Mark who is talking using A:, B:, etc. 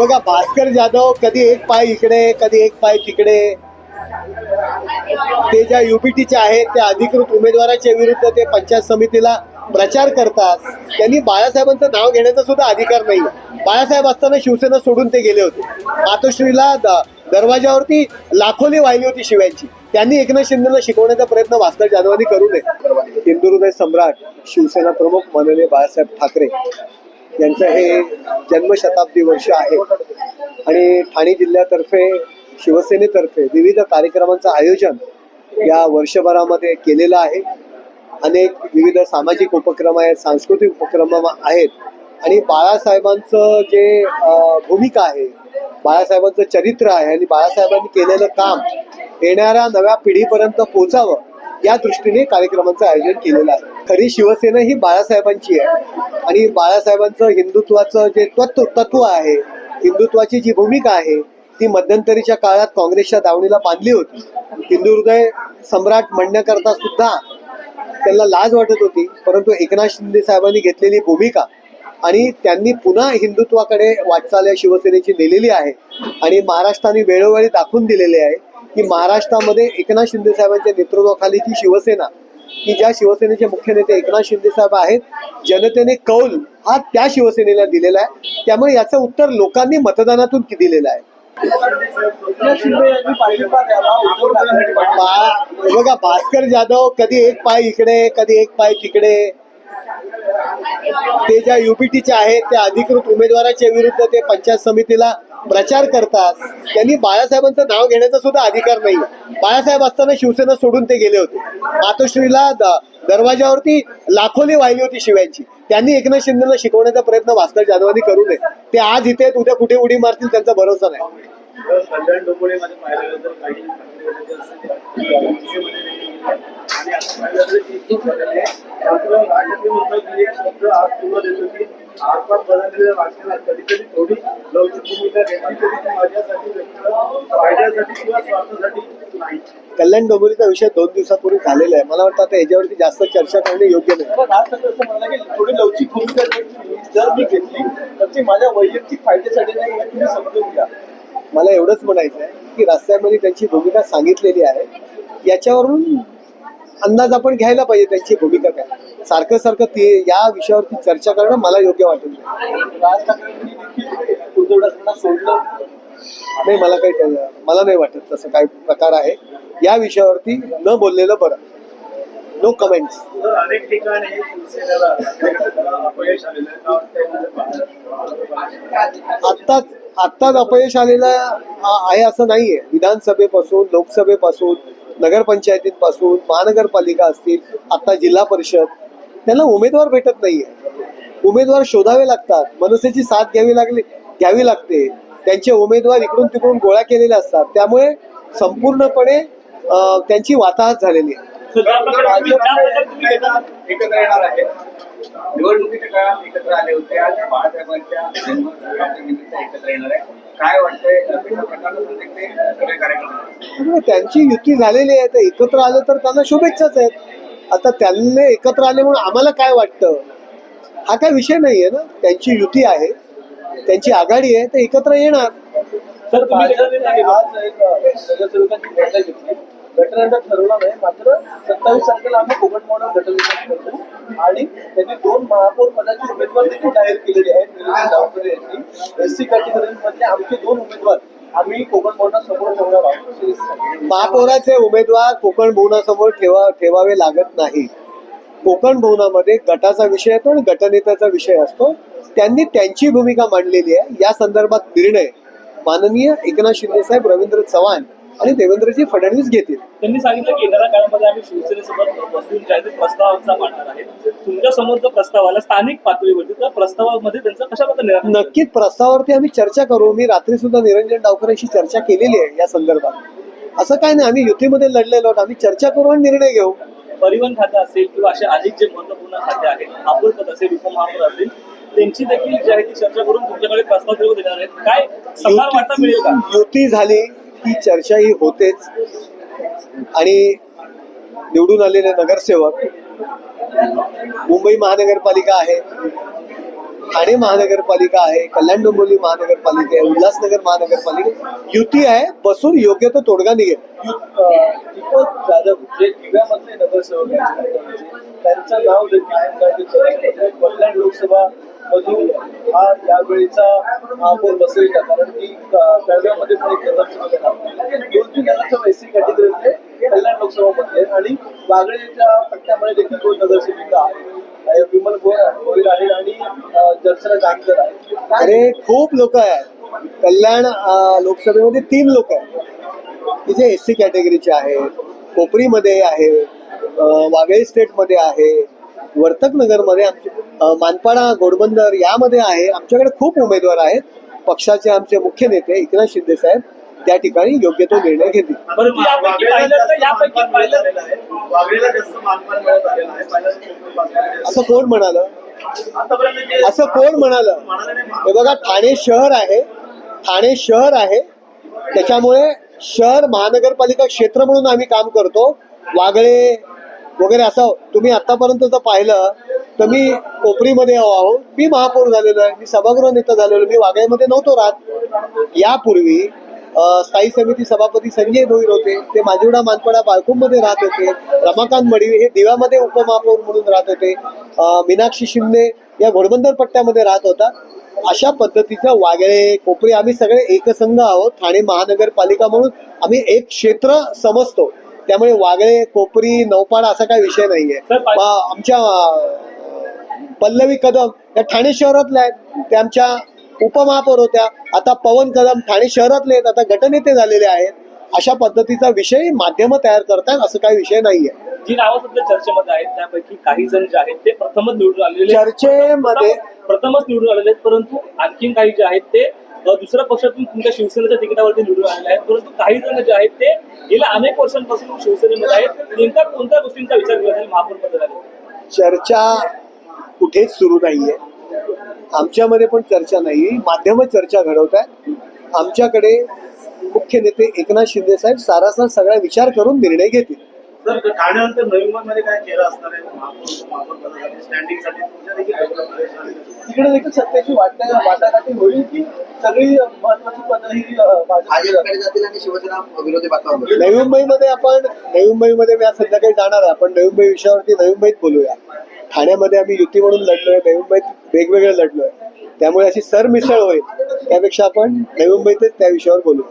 A: बघा भास्कर जाधव कधी एक पाय इकडे कधी एक पाय तिकडे. ते ज्या युपीटीचे आहेत त्या अधिकृत उमेदवाराच्या विरुद्ध ते पंचायत समितीला प्रचार करतात. त्यांनी बाळासाहेबांचं नाव घेण्याचा सुद्धा अधिकार नाही बाळासाहेब असताना शिवसेना सोडून ते गेले होते. मातोश्रीला दरवाज्यावरती दरवाजावरती लाखोली वाहिली होती शिव्यांची. त्यांनी एकनाथ शिंदेला शिकवण्याचा प्रयत्न भास्कर जाधवांनी करू नये. हिंदुहृदय सम्राट शिवसेना प्रमुख माननीय बाळासाहेब ठाकरे. यांचं हे जन्मशताब्दी वर्ष आहे. आणि ठाणे जिल्ह्यातर्फे शिवसेनेतर्फे विविध कार्यक्रमांचं आयोजन या वर्षभरामध्ये केलेलं आहे. अनेक विविध सामाजिक उपक्रम आहेत सांस्कृतिक उपक्रम आहेत. आणि बाळासाहेबांचं जे भूमिका आहे बाळासाहेबांचं चरित्र आहे आणि बाळासाहेबांनी केलेलं काम येणाऱ्या नव्या पिढीपर्यंत पोचावं या दृष्टीने कार्यक्रमाचं आयोजन केलेलं आहे. खरी शिवसेना ही बाळासाहेबांची आहे. आणि बाळासाहेबांचं हिंदुत्वाचं जे तत्व तत्व आहे हिंदुत्वाची जी भूमिका आहे ती मध्यंतरीच्या काळात काँग्रेसच्या दावणीला बांधली होती. हिंदू सम्राट म्हणण्याकरता सुद्धा त्यांना लाज वाटत होती परंतु एकनाथ शिंदे साहेबांनी घेतलेली भूमिका आणि त्यांनी पुन्हा हिंदुत्वाकडे वाटचाल या शिवसेनेची नेलेली आहे आणि महाराष्ट्राने वेळोवेळी दाखवून दिलेले आहे. की महाराष्ट्रामध्ये एकनाथ शिंदे साहेबांच्या नेतृत्वाखालीची शिवसेना की ज्या शिवसेनेचे मुख्य नेते एकनाथ शिंदे साहेब आहेत जनतेने कौल हा त्या शिवसेनेला दिलेला आहे. त्यामुळे याचं उत्तर लोकांनी मतदानातून दिलेलं आहे. बघा भास्कर जाधव कधी एक पाय इकडे कधी एक पाय तिकडे. ते ज्या युपीटीचे आहेत त्या अधिकृत उमेदवाराच्या विरुद्ध ते पंचायत समितीला प्रचार करतात त्यांनी बाळासाहेबांचं नाव घेण्याचा सुद्धा अधिकार नाही. बाळासाहेब असताना शिवसेना सोडून ते गेले होते. मातोश्रीला दरवाज्यावरती दरवाजावरती लाखोली वाहिली होती शिव्यांची. त्यांनी एकनाथ शिंदेला शिकवण्याचा प्रयत्न भास्कर जाधवांनी करू नये. ते आज इथे आहेत, उद्या कुठे उडी मारतील त्यांचा भरोसा नाही.
B: कल्याण आसपास बदललेल्या थोडी लवचिक भूमिका घेतली तरी ती माझ्यासाठी फायद्यासाठी किंवा स्वार्थासाठी नाही
A: डोंबिवलीचा विषय दोन दिवसापूर्वी झालेला आहे. मला वाटतं आता याच्यावरती जास्त चर्चा करणे योग्य नाही.
C: थोडी लवचिक भूमिका जर मी- घेतली तर ती माझ्या वैयक्तिक फायद्यासाठी नाही तुम्ही समजून घ्या.
A: मला एवढंच म्हणायचं आहे की रस्त्यामध्ये त्यांची भूमिका सांगितलेली आहे. याच्यावरून अंदाज आपण घ्यायला पाहिजे त्यांची भूमिका काय. सारखं सारखं ते या विषयावरती चर्चा करणं मला योग्य वाटत नाही. मला काही मला नाही वाटत तसं काही प्रकार आहे. या विषयावरती न बोललेलं बरं. नो कमेंट्स
B: अनेक ठिकाणी?
A: आत्ताच आत्ताच अपयश आलेलं आहे असं नाहीये. विधानसभेपासून लोकसभेपासून नगरपंचायतींपासून महानगरपालिका असतील आता जिल्हा परिषद त्यांना उमेदवार भेटत नाहीये. उमेदवार शोधावे लागतात. मनसेची साथ घ्यावी लागली घ्यावी लागते. त्यांचे उमेदवार इकडून तिकडून गोळा केलेले असतात. त्यामुळे संपूर्णपणे त्यांची वाताहत झालेली आहे.
B: एकत्र येणार आहे. निवडणुकीच्या काळात एकत्र आले होते. आज बाळासाहेबांच्या एकत्र येणार आहे. काय वाटतंय?
A: त्यांची युती झालेली आहे तर एकत्र आलं तर त्यांना शुभेच्छाच आहेत. आता त्यांनी एकत्र आले म्हणून आम्हाला काय वाटतं? हा काय विषय नाही आहे ना? त्यांची युती आहे त्यांची आघाडी आहे तर एकत्र येणार.
C: घटनेचा ठरवला नाही मात्र सत्तावीस तारखेला आम्ही कोकण मॉडेल गटविकास करतो आणि त्यांनी दोन महापौर पदाचे उमेदवार देखील जाहीर केलेले आहेत. यांनी. एस सी कॅटेगरीमधले आमचे दोन उमेदवार आम्ही कोकण बोर्डासमोर ठेवणार आहोत.
A: महापौराचे उमेदवार कोकण भवनासमोर ठेवा ठेवावे लागत नाही. कोकण भवनामध्ये गटाचा विषय येतो आणि गटनेत्याचा विषय असतो. त्यांनी त्यांची भूमिका मांडलेली आहे. या संदर्भात निर्णय माननीय एकनाथ शिंदे साहेब रवींद्र चव्हाण आणि देवेंद्रजी फडणवीस घेतील.
D: त्यांनी सांगितलं की येणाऱ्या काळामध्ये आम्ही शिवसेनेसोबत बसून जे आहे ते प्रस्ताव आमचा मांडणार आहे. तुमच्यासमोर जो प्रस्ताव आला स्थानिक पातळीवरती त्या प्रस्तावामध्ये त्यांचा कशा प्रकारे निराकरण
A: नक्कीच प्रस्तावावरती आम्ही चर्चा करू. मी रात्री सुद्धा निरंजन डावकरांशी चर्चा केलेली आहे या संदर्भात. असं काय नाही आम्ही युतीमध्ये लढलेलो आहोत. आम्ही चर्चा करू आणि निर्णय घेऊ.
D: परिवहन खातं असेल किंवा असे अनेक जे महत्त्वपूर्ण खाते आहेत पद असेल उपमहापौर असेल त्यांची देखील जी आहे ती चर्चा करून तुमच्याकडे प्रस्ताव देऊ देणार आहेत. काय सकार वार्ता मिळेल का?
A: युती झाली ही चर्चा ही होतेच. आणि निवडून आलेले नगरसेवक मुंबई महानगरपालिका आहे. ठाणे महानगरपालिका आहे कल्याण डोंबिवली महानगरपालिका आहे उल्हासनगर महानगरपालिका युती आहे बसून योग्य तो तोडगा निघेल.
C: जाधव जे दिव्यामधले नगरसेवक आहेत त्यांचं नाव देखील म्हणजे कल्याण लोकसभा मधून हा यावेळीचा महापौर बसेल का कारण की कळव्यामध्ये पण एक नगरसेवक आहे दोन तीन नगरसेवक एस सी कल्याण लोकसभा मध्ये आणि वागळेच्या पट्ट्यामध्ये देखील दोन नगरसेविका आहेत. विमल गोर
A: अरे खूप लोक आहेत. कल्याण लोकसभेमध्ये तीन लोक आहेत. की जे एस सी कॅटेगरीचे आहेत कोपरीमध्ये आहे वाघळी स्टेटमध्ये आहे वर्तक नगरमध्ये आमचे मानपाडा घोडबंदर यामध्ये आहे. आमच्याकडे खूप उमेदवार आहेत. पक्षाचे आमचे मुख्य नेते एकनाथ शिंदे साहेब त्या ठिकाणी योग्य तो निर्णय घेतील. असं कोण म्हणालं? असं कोण म्हणालं? हे बघा ठाणे शहर आहे. ठाणे शहर आहे. त्याच्यामुळे शहर महानगरपालिका क्षेत्र म्हणून आम्ही काम करतो. वागळे वगैरे असं तुम्ही आतापर्यंत जर पाहिलं तर मी कोपरीमध्ये आहो. मी महापौर झालेलो आहे. मी सभागृह नेता झालेलो मी वागळेमध्ये नव्हतो राहत. यापूर्वी स्थायी समिती सभापती संजय भोईर होते. ते माझिवडा मानपाडा बाळकुंमध्ये राहत होते. रमाकांत मडवी हे दिव्यामध्ये उपमहापौर म्हणून राहत होते. मीनाक्षी शिंदे या घोडबंदर पट्ट्यामध्ये राहत होता. अशा पद्धतीचं वागळे कोपरी आम्ही सगळे एकसंघ आहोत. ठाणे महानगरपालिका म्हणून आम्ही एक क्षेत्र समजतो. त्यामुळे वागळे कोपरी नौपाडा असा काही विषय नाहीये. आमच्या पल्लवी कदम या ठाणे शहरातल्या आहेत. त्या आमच्या उपमहापौर होत्या. आता पवन कदम ठाणे शहरातले आहेत. आता गटनेते झालेले आहेत. अशा पद्धतीचा विषय माध्यम तयार करतात असं काही विषय नाहीये.
D: जी नावं सध्या चर्चेमध्ये आहेत त्यापैकी काही जण जे आहेत ते प्रथमच निवडून आलेले आहेत.
A: चर्चेमध्ये
D: प्रथमच निवडून आलेले आहेत परंतु आणखीन काही जे आहेत ते अ, दुसऱ्या पक्षातून तुमच्या शिवसेनेच्या तिकिटावरती निवडून आलेले आहेत. परंतु काही जण जे आहेत ते गेल्या अनेक वर्षांपासून शिवसेनेमध्ये आहेत. नेमका कोणत्या गोष्टींचा विचार केला जाईल महापौर पदाला
A: चर्चा कुठेच सुरू नाहीये. आमच्यामध्ये पण चर्चा नाही. माध्यम चर्चा घडवत आहेत. आमच्याकडे मुख्य नेते एकनाथ शिंदे साहेब सारासार सगळा विचार करून निर्णय घेतील.
C: तिकडे देखील सत्तेची वाटा वाटाघाटी होईल की सगळी महत्वाची पदं ही अं, भाजपकडे
E: भाजपकडे जातील? आणि शिवसेना विरोधी
A: नवी मुंबईमध्ये आपण नवी मुंबईमध्ये मी आज संध्याकाळी जाणार आहे. आपण नवी मुंबई विषयावरती नवी मुंबईत बोलूया. ठाण्यामध्ये आम्ही युती म्हणून लढलोय. नवी मुंबईत वेगवेगळं लढलोय. त्यामुळे अशी सरमिसळ होईल. त्यापेक्षा आपण नवी मुंबईतच त्या विषयावर बोलू.